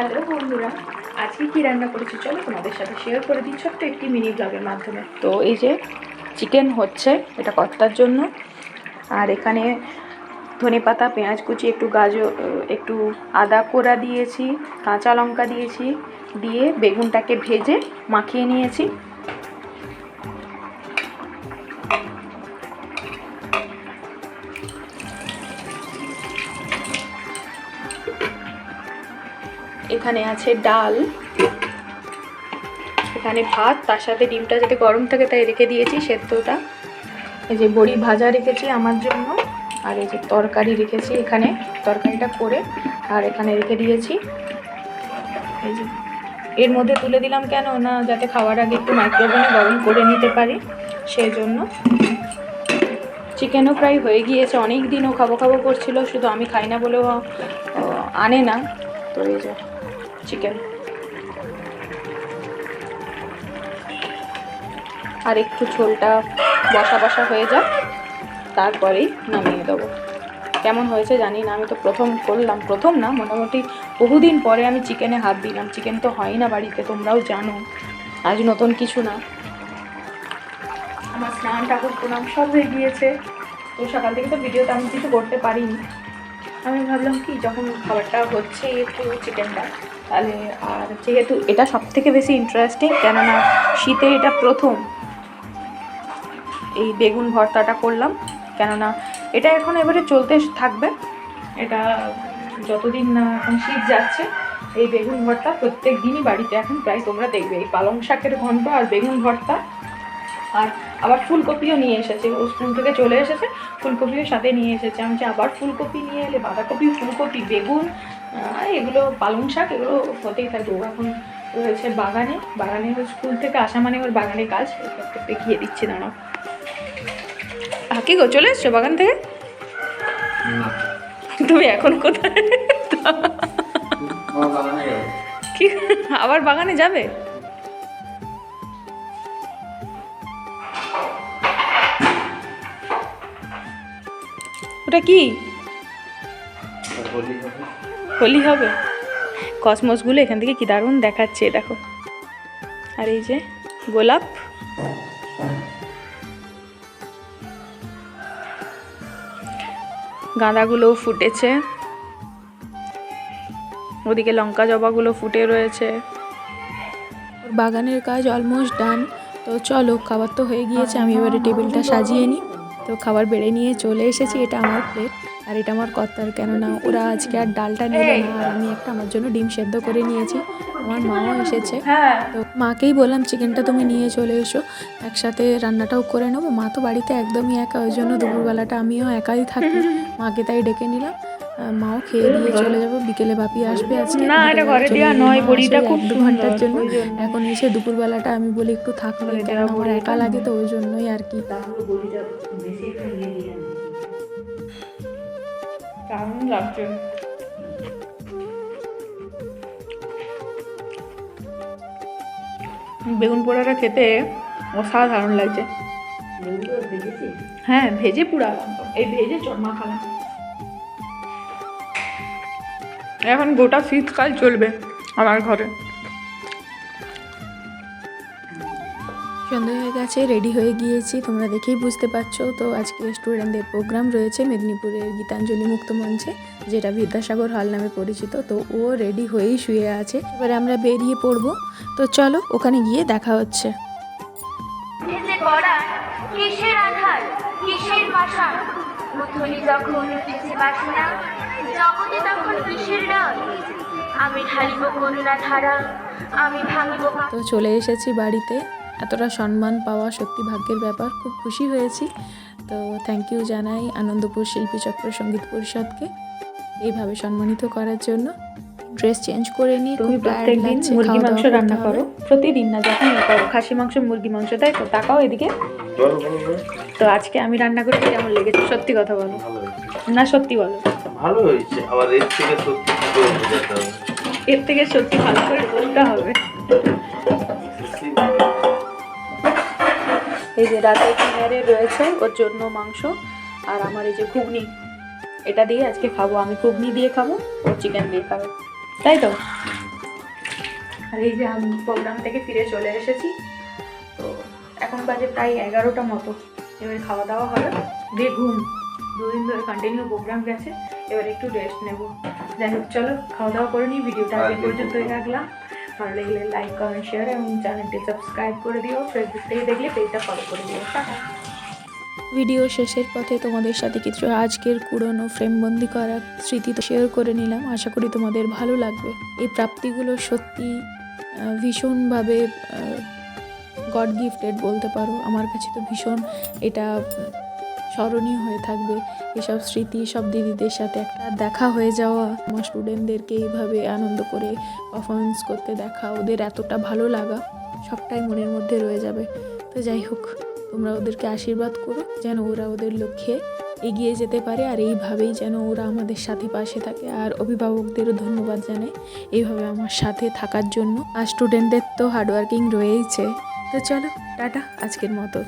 Hello বন্ধুরা, আজকে কি রান্না করেছি চলো তোমাদের সাথে শেয়ার করে দিই ছোট্ট একটি মিনি ব্লগের মাধ্যমে। তো এই যে চিকেন হচ্ছে, এটা কর্তার জন্য। আর এখানে ধনে পাতা, পেঁয়াজ কুচি, একটু গাজর একটু আদা কোড়া দিয়েছি, কাঁচা লঙ্কা দিয়েছি, দিয়ে বেগুনটাকে ভেজে মাখিয়ে নিয়েছি। এখানে আছে ডাল। এখানে ভাত, তার সাথে ডিমটা যাতে গরম থাকে তাই রেখে দিয়েছি সেদ্ধটা। এই যে বড়ি ভাজা রেখেছি আমার জন্য, আর এই যে তরকারি রেখেছি এখানে, তরকারিটা করে, আর এখানে রেখে দিয়েছি। এই যে, এর মধ্যে তুলে দিলাম কেন না, যাতে খাওয়ার আগে একটু মাইক্রোওভেনে গরম করে নিতে পারি সেই জন্য চিকেনও প্রায় হয়ে গিয়েছে, অনেক দিনও খাব খাব করছিল, শুধু আমি খাই না বলেও আনে না। তো এই যে চিকেন আর একটু ঝোলটা বসা বসা হয়ে যাক, তারপরেই নামিয়ে দেবো। কেমন হয়েছে জানি না, আমি তো প্রথম করলাম, প্রথম না, মোটামুটি বহুদিন পরে আমি চিকেনে হাত দিলাম। চিকেন তো হয় না বাড়িতে, তোমরাও জানো, আজ নতুন কিছু না। আমার স্নান ঠাকুর প্রণাম সব হয়ে গিয়েছে। তো সকাল থেকে তো ভিডিওতে আমি কিছু করতে পারিনি। আমি ভাবলাম কি, যখন খাবারটা হচ্ছে একটু চিকেনটা তাহলে আর যেহেতু এটা সব থেকে বেশি ইন্টারেস্টিং কেননা শীতে এটা প্রথম এই বেগুন ভর্তাটা করলাম, কেননা এটা এখন এবারে চলতে থাকবে। এটা যতদিন না এখন শীত যাচ্ছে, এই বেগুন ভর্তা প্রত্যেক দিনই বাড়িতে এখন প্রায় তোমরা দেখবে, এই পালং শাকের ঘন্ট আর বেগুন ভর্তা আর আবার ফুলকপিও নিয়ে এসেছে। ও স্কুল থেকে চলে এসেছে ফুলকপিও সাথে নিয়ে এসেছে। আমি যে আবার ফুলকপি নিয়ে এলে বাঁধাকপি ফুলকপি বেগুন এগুলো পালং শাক এগুলো হতেই থাকবে। ও এখন রয়েছে বাগানে। বাগানে স্কুল থেকে আসা মানে ওর বাগানে কাজ। দেখিয়ে দিচ্ছি দাঁড়াও। কি গো চলে এসছো বাগান থেকে? তুমি এখন কোথায়? কি? আবার বাগানে যাবে? ওটা কি? হোলি হবে। কসমসগুলো এখান থেকে কি দারুণ দেখাচ্ছে, দেখো। আর এই যে গোলাপ। গাঁদাগুলোও ফুটেছে। ওদিকে লঙ্কা জবাগুলো ফুটে রয়েছে। বাগানের কাজ অলমোস্ট ডান তো চলো, খাবার তো হয়ে গিয়েছে, আমি এবারে টেবিলটা সাজিয়ে নিই। তো খাবার বেড়ে নিয়ে চলে এসেছি, এটা আমার প্লেট আর এটা আমার কর্তার। কেননা ওরা আজকে আর ডালটা নেবে না, আর আমি একটা আমার জন্য ডিম সেদ্ধ করে নিয়েছি, আমার মাও এসেছে। তো মাকেই বললাম, চিকেনটা তুমি নিয়ে চলে এসো, একসাথে রান্নাটাও করে নেব। মা তো বাড়িতে একদমই একা, ওই জন্য দুপুরবেলাটা আমিও একাই থাকি। মাকে তাই ডেকে নিলাম মাও খেয়ে দিয়ে চলে যাব। বিকেলে বাপি আসবে আজকে। না, এটা ঘরে দেওয়া নয়, বড়িটা খুব দু ঘণ্টার জন্য। এখন এসে দুপুরবেলাটা আমি বলি একটু থাকবে আমার একা লাগে তো ওই জন্যই আর কি। দারুণ লাগছে। বেগুন পোড়াটা খেতে অসাধারণ লাগছে। হ্যাঁ ভেজে পুড়ালাম এই ভেজে চরমা খালাম এখন গোটা শীতকাল চলবে আমার ঘরে। সন্ধ্যা হয়ে গেছে রেডি হয়ে গিয়েছি তোমরা দেখেই বুঝতে পারছ। তো আজকে স্টুডেন্টদের প্রোগ্রাম রয়েছে মেদিনীপুরের গীতাঞ্জলি মুক্ত মঞ্চে যেটা বিদ্যাসাগর হল নামে পরিচিত। তো ও রেডি হয়েই শুয়ে আছে। এবারে আমরা বেরিয়ে পড়ব। তো চলো ওখানে গিয়ে দেখা হচ্ছে। কিসের আধার কিসের যখন জগতে তখন কিসের ডাক। আমি ঢালিব করুণা ধারা আমি ভাঙিব তো চলে এসেছি বাড়িতে। এতটা সম্মান পাওয়া সত্যি ভাগ্যের ব্যাপার। খুব খুশি হয়েছি। তো থ্যাংক ইউ জানাই আনন্দপুর শিল্পী চক্র সংগীত পরিষদকে এইভাবে সম্মানিত করার জন্য। ড্রেস চেঞ্জ করে নিই তুমি খুব টায়ার্ড প্রত্যেক দিন লাগছে মুরগি মাংস রান্না করো। প্রতিদিন না যখন করো খাসি মাংস মুরগি মাংস তাই তো? তাকাও এদিকে। তো আজকে আমি রান্না করেছি কেমন লেগেছে? সত্যি কথা বলো। না সত্যি বলো। ভালো হয়েছে। আবার এর থেকে সত্যি কি করে বোঝাতে হবে। এর থেকে সত্যি ভালো করে বলতে হবে। এই যে রাতে ডিনারে রয়েছে ওর জন্য মাংস আর আমার এই যে ঘুগনি। এটা দিয়ে আজকে খাব। আমি ঘুগনি দিয়ে খাব, ও চিকেন দিয়ে খাবে। তাই তো? আর এই যে আমি প্রোগ্রাম থেকে ফিরে চলে এসেছি। তো এখন বাজে প্রায় এগারোটা মতো। এবারে খাওয়া দাওয়া হবে। দিয়ে ঘুম দুদিন ধরে কন্টিনিউ প্রোগ্রাম গেছে। এবার একটু রেস্ট নেব। যাই হোক চলো খাওয়া দাওয়া করে নিই ভিডিওটা আগে পর্যন্তই রাখলাম। ভালো লাগলে লাইক কমেন্ট শেয়ার এবং চ্যানেলটি সাবস্ক্রাইব করে দিও। ফেসবুক থেকে দেখলে পেজটা ফলো করে দিও। ভিডিও শেষের পথে তোমাদের সাথে কিছু আজকের পুরনো ফ্রেমবন্দি করা স্মৃতি তো শেয়ার করে নিলাম। আশা করি তোমাদের ভালো লাগবে। এই প্রাপ্তিগুলো সত্যি ভীষণভাবে গড গিফটেড বলতে পারো। আমার কাছে তো ভীষণ এটা স্মরণীয় হয়ে থাকবে। এসব স্মৃতি সব দিদিদের সাথে একটা দেখা হয়ে যাওয়া। আমার স্টুডেন্টদেরকে এইভাবে আনন্দ করে পারফরমেন্স করতে দেখা, ওদের এতটা ভালো লাগা, সবটাই মনের মধ্যে রয়ে যাবে। তো যাই হোক, তোমরা ওদেরকে আশীর্বাদ করো, যেন ওরা ওদের লক্ষ্যে এগিয়ে যেতে পারে, আর এইভাবেই যেন ওরা আমাদের সাথে পাশে থাকে। আর অভিভাবকদেরও ধন্যবাদ জানাই এইভাবে আমার সাথে থাকার জন্য। আর স্টুডেন্টদের তো হার্ডওয়ার্কিং রয়েইছে। তো চলো, টাটা, আজকের মতো।